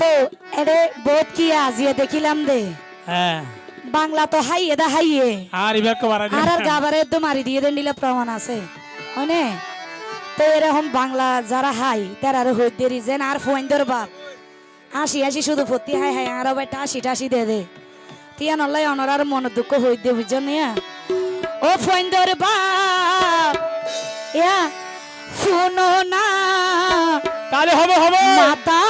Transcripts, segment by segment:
তো এরে বহুত কি আজিয়ে দেখিলাম দে। হ্যাঁ। বাংলা তো হাইয়ে দা হাইয়ে। আর এবার কবার আর আর গাবারে তো মারি দিয়ে দেন নিলে প্রমাণ আছে। হয়নে তো এরকম বাংলা যারা হাই তার আর হইতে দেরি যেন আর ফোন বাপ আসি আসি শুধু ফতি হাই হাই আর বেটা আসি টাসি দে দে। তিয়া নল্লাই অনরার মন দুঃখ হই দে বুঝছ নিয়া ও ফোন বাপ ইয়া শুনো না। তাহলে হবে হবে। মাতা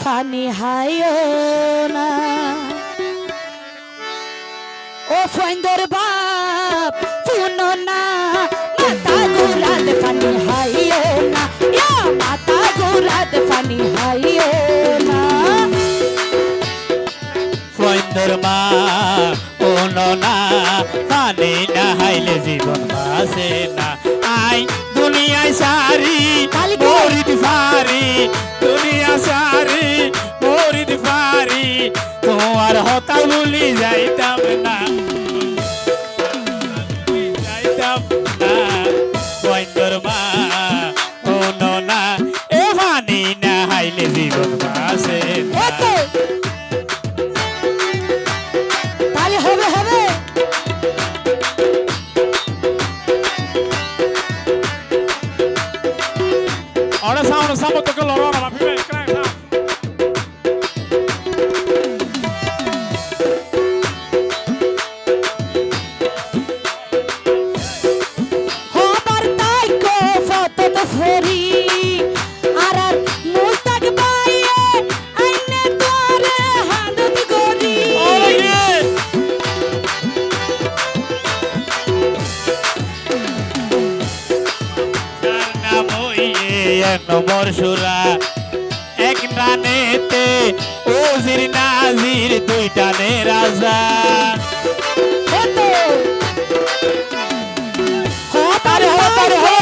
ফানি হাইও না। ও ফন্দর বাপ শুনো না মাতা দে ফানি হাইও না। ইয়া মাতা দে ফানি হাইও না। সুন্দর মা কোনো না পানি না হাইলে জীবন বাসে না। আই দুনিয়ায় সারি ফারি দুনিয়া সারি মরিদ ফারি তোমার হতা বলি যাইতাম না। যাইতাম না সুন্দর মা কোনো না এ পানি না হাইলে জীবন বাসে তাহলে হবে হবে। Ahora sábado, sábado toca la hora, নম্বর সুরা এক রানেতে ওজির নাজির দুই টানে রাজা। ফটো হবার আরে,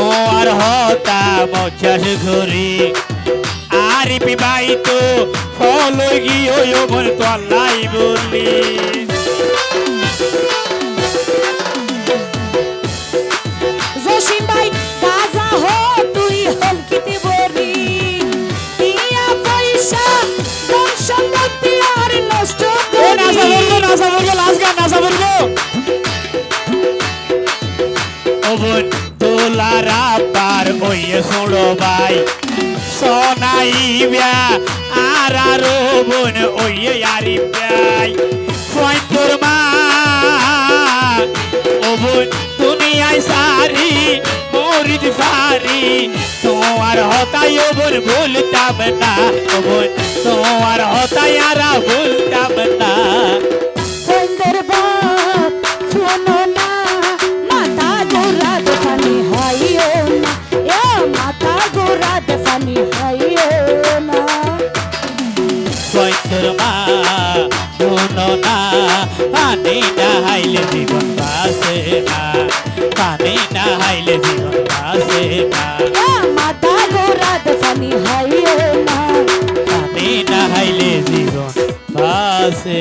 তোমার হতা মচাস ঘুরি। আরি পিবাই তো ফল গিয়ে মন তো আল্লাহ বলি। ওই ছোড়ো ভাই সোনাই ব্য়া আর আর বোন ওই আরি ব্যাই ফয়ন্তর মা? ও বোন, দুনিয়ায় সারি, মরিদ ফারি। তোমার হতাই ও বোন, ভুলতাম না। ও বোন, তোমার হতাই আরা ভুলতাম না। সুন্দর না পানি না হাইলে জীবন বাসে না পানি না হাইলে জীবন বাসে না। মাতা গোরা দেখানি হাইও না পানি না হাইলে জীবন বাসে